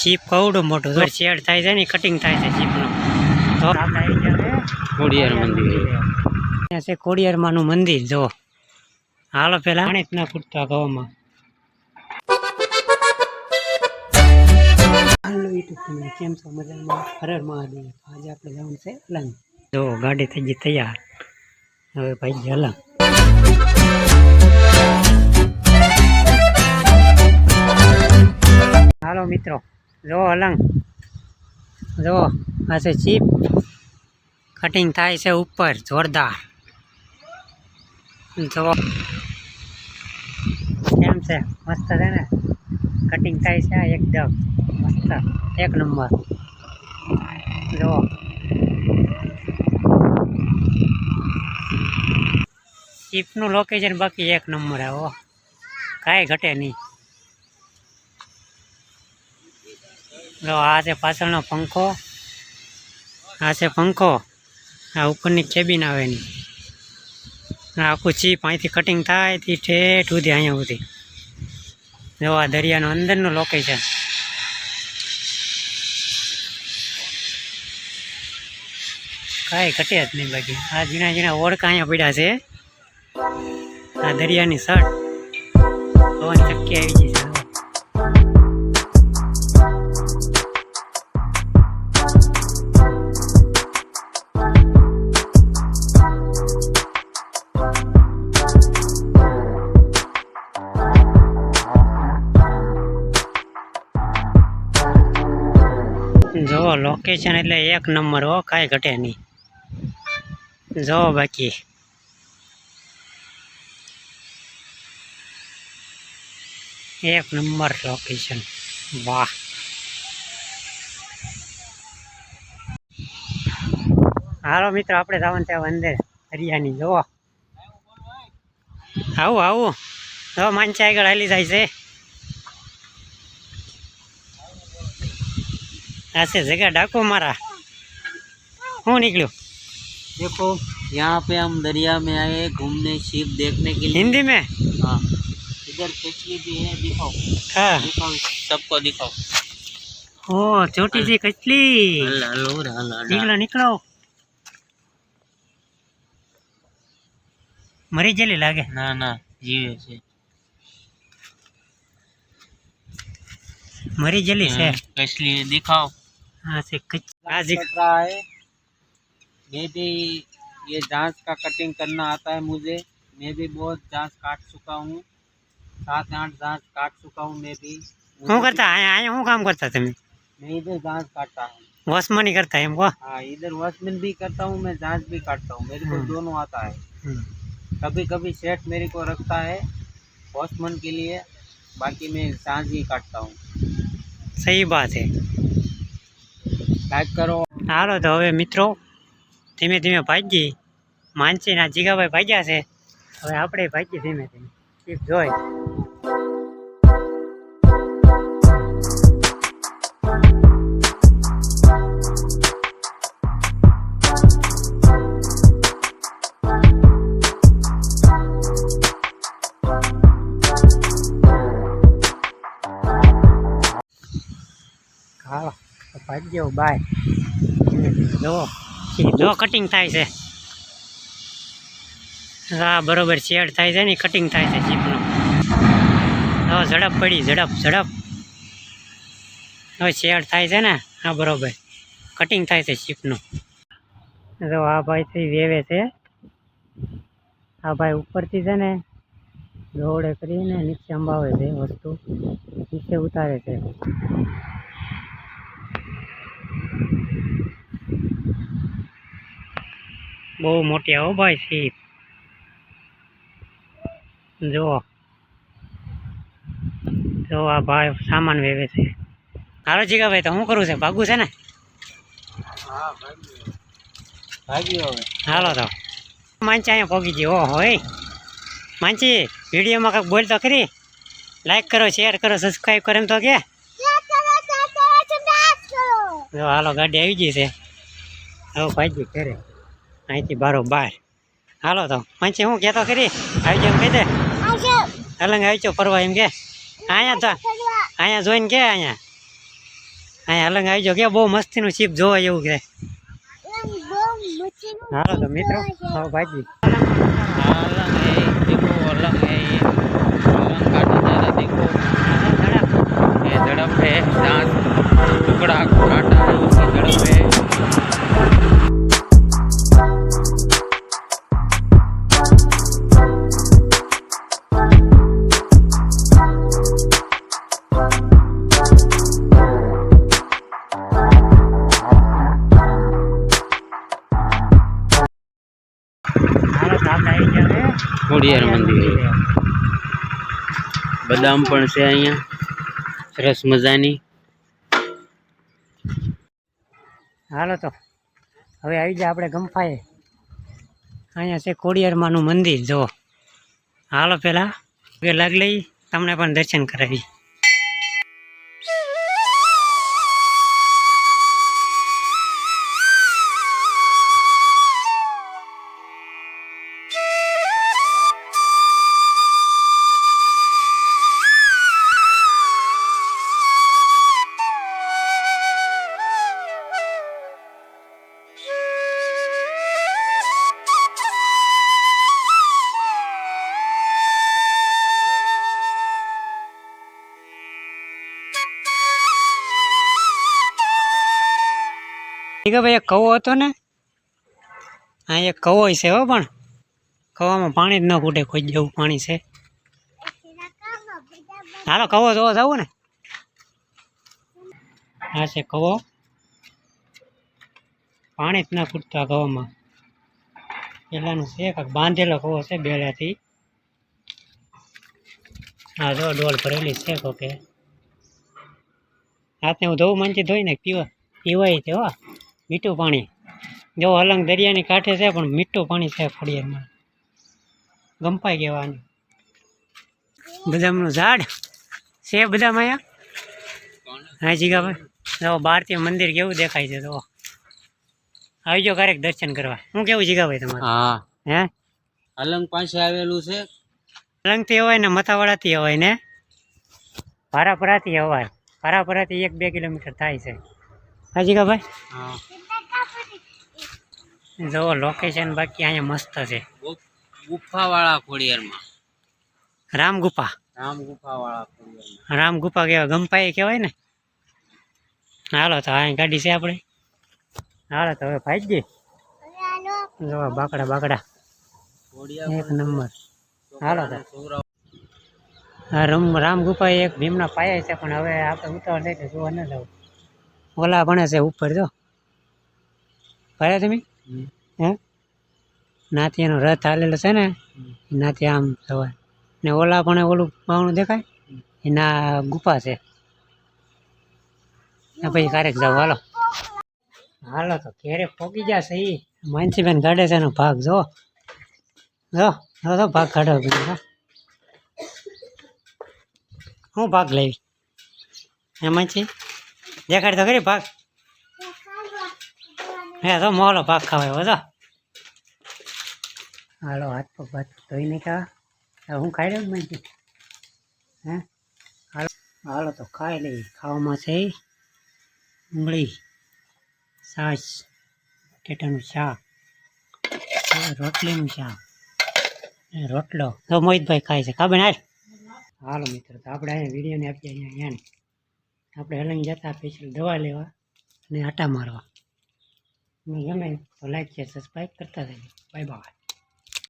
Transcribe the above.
Chip કવડું મોટું તો shade થાય છે ને કટિંગ થાય છે ચીપનું. તો ખોડિયાર મંદિર. ત્યાં છે ખોડિયારમાંનું મંદિર જો હાલો પેલા પાણી જ ના ખૂટતા ગવામાં. હાલો યુટ્યુબ તમે કેમ છો? મજામાં? હરર મહાદેવ. આજે આપણે જવાનું છે અલંગ જો ગાડી થઈ ગઈ તૈયાર. હવે ભાઈ જલંગ અલંગ હાલો મિત્રો. જો, અલંગ. જો, આ છે ચીપ કટિંગ થાય છે ઉપર, જોરદાર. જો. કેમ છે? મસ્ત છે ને? કટિંગ થાય છે એકદમ. મસ્ત. એક નંબર. જો. ચીપનું લોકેશન બાકી એક નંબર આવો કાંઈ ઘટે નહીં. જો આ છે પાછળનો પંખો. આ છે પંખો. આ ઉપરની કેબિન આવે એની. આખું ચીપ અહીંથી કટિંગ થાયથી ઠેઠ સુધી અહીંયા સુધી. જો, આ દરિયાનો અંદરનું લોકેશન કાંઈ ઘટ્યા જ નહીં બાકી. આ ઝીણા ઝીણા ઓળકા અહીંયા પડ્યા છે. આ દરિયાની શર્ટ પવન ચક્કી આવી ગઈ જો લોકેશન એટલે એક નંબર હો, કાંઈ ઘટે નહીં. જો બાકી. એક નંબર લોકેશન વાહ. હાલો મિત્રો, આપણે જવાનું ત્યાં અંદર. હરિયાની, જુઓ. આવું આવું. જો માનસી આગળ હાલી જાય છે. ऐसे जगह डाको मारा। हूँ निकलो। देखो यहाँ पे हम दरिया में आए घूमने शिप देखने के लिए। हिंदी में? हाँ। इधर कचली भी है दिखाओ। हाँ। दिखाओ सबको दिखाओ। ओ छोटी सी कचली निकलो निकलो। मरी जली लागे। ना ना जीव से मरी जली से। हाँ, कचली दिखाओ। हाँ से कच रहा है। मैं भी ये जाँच का कटिंग करना आता है मुझे। मैं भी बहुत जाँच काट चुका हूँ। सात आठ जाँच काट चुका हूँ मैं भी। हूँ करता है? आए हूँ काम करता तुम्हें? मैं इधर जाँच काटता हूँ। वॉशमैन ही करता है हमको। हाँ इधर वॉशमैन भी करता हूँ मैं जाँच भी काटता हूँ। मेरे को हम्म। दोनों आता है। हम्म। कभी कभी सेठ मेरे को रखता है वॉशमैन के लिए। बाकी मैं जाँच ही काटता हूँ। सही बात है। લાઈક કરો. હાલો, તો હવે મિત્રો, ધીમે ધીમે ભાગી. માનસીના જીગાભાઈ ભાગ્યા છે. હવે આપણે ભાગીએ ધીમે ધીમે. જોઈ. હા ભાગ્યો બાય જો જો કટિંગ થાય છે હા બરોબર શેડ થાય છે ને કટિંગ થાય છે જીપનો હવે ઝડપ પડી ઝડપ ઝડપ. હવે શેડ થાય છે ને હા બરોબર. કટિંગ થાય છે શીપનું જો આ ભાઈથી વેવે છે. આ ભાઈ ઉપરથી છે ને દોડે કરીને નીચે અંબાવે છે વસ્તુ. નીચે ઉતારે છે. બહુ મોટી આવો ભાઈ સીપ જુઓ જો આ ભાઈ સામાન વેવે છે. હારો જીગા ભાઈ તો શું કરું છે? ભાગવું છે ને? હાલો તો. માનચી અહીંયા ભોગી જઈ ઓહો માનચી વિડીયોમાં કંઈક બોલ તો ખરી? લાઈક કરો શેર કરો સબસ્ક્રાઈબ કરો એમ તો કે? હાલો ગાડી આવી ગઈ છે. હવે ભાઈ ગયું ઘરે. અહીંથી બારો બાર. હાલો તો પંચી હું કહેતો કરી આવી જાવ કહી દે. અલંગ આવી છો ફરવા એમ કે. અહીંયા તો અહીંયા જોઈને કે અહીંયા? અહીંયા અલંગ આવી જાવ કે બહુ મસ્તીનું ચીપ જોવાય એવું કે. હાલો તો મિત્રો હા ભાઈજી. એ દેખો ઝડપ હે દાંત ટુકડા ઝડપ હે બદામ પણ છે અહીંયા. સરસ મજાની. હાલો તો. હવે આવી જાય આપણે ગંફાએ અહીંયા છે કોડિયારમાંનું મંદિર, જુઓ. હાલો પેલા. પગે લાગ લઈ, તમને પણ દર્શન કરાવી. ઠીક ભાઈ એક કવો હતો ને? હા, એક કવો છે હો પણ. કવામાં પાણી જ ન ફૂટે કોઈ જેવું પાણી છે. હાલો, કવો જોવા, જવું ને? આ છે કવો. પાણી જ ન ફૂટતું કવામાં. પેલાનું છે બાંધેલો કવો છે બેલાથી હા, જો, ડોલ ભરેલી છે કોકે. હાથને હું ધોવું માનથી ધોઈને પીવા. પીવાય છે હો. મીઠું પાણી. જો અલંગ દરિયાની કાંઠે છે પણ મીઠું પાણી છે ફળિયામાં. ગંપાઈ ગવાનું બદામનું ઝાડ? છે બદામ અહીંયા? હા જીગાભાઈ જો ભારતીય મંદિર કેવું દેખાય છે તો આવજો ક્યારેક દર્શન કરવા. હું કેવું જીગાભાઈ તમારે? હા. હે? અલંગ પાસે આવેલું છે. અલંગથી અવાય ને મથાવાડાથી અવાય ને? ભારાપરાથી અવાય. ભારાપરાથી એક બે કિલોમીટર થાય છે. હા જીગાભાઈ હા. લોકેશન બાકી અહીંયા મસ્ત છે. ગુફા વાળા ખોડિયારમાં. રામ ગુફા રામ ગુફાવાળા રામ ગુફા કહેવાય ગંપાઈ કહેવાય ને? હાલો તો અહીં ગાડી છે આપણે. હાલો તો હવે ભાઈ ગઈ જો બાકડા બાકડા. એક નંબર. હાલો તો. રમ રામ ગુફા એક ભીમના પાયા છે પણ હવે આપણે ઉતાવળ લઈને જોવા ન જવું. ઓલા ભણે છે ઉપર જો. ભર્યા તમે હે? નાથી એનો રથ હાલેલો છે ને નાથી આમ જવાય. ને ઓલા પણ ઓલું બાવણું દેખાય? એના ગુફા છે. પછી ક્યારેક જાવ હાલો. હાલો તો ઘેરે પોગી જશે ઈ. માનસીબેન કાઢે છે એનો ભાગ જો. જો જો ભાગ કાઢો હું. ભાગ લેવી. એમાંથી દેખાડ તો ખરી ભાગ હે તો મોલો ભાગ ખાવાય બધો હાલો હાથ પગ ભાત ધોઈ નહીં ખાવા હું ખાઈ લઉં માહિતી હે હાલો હાલો તો ખાઈ લઈ ખાવામાં છે ડુંગળી સાસ ટેટાનું શાક રોટલીનું શાક રોટલો તો મોહિતભાઈ ખાય છે કાબેન હાલ હાલો મિત્રો તો આપણે અહીંયા વિડીયોને આપીએ અહીંયા અહીંયા આપણે હલંગ જતા સ્પેશિયલ દવા લેવા અને આટા મારવા. ગમે તો લાઈક છે સબસ્ક્રાઈબ કરતા રહેજો. Bye bye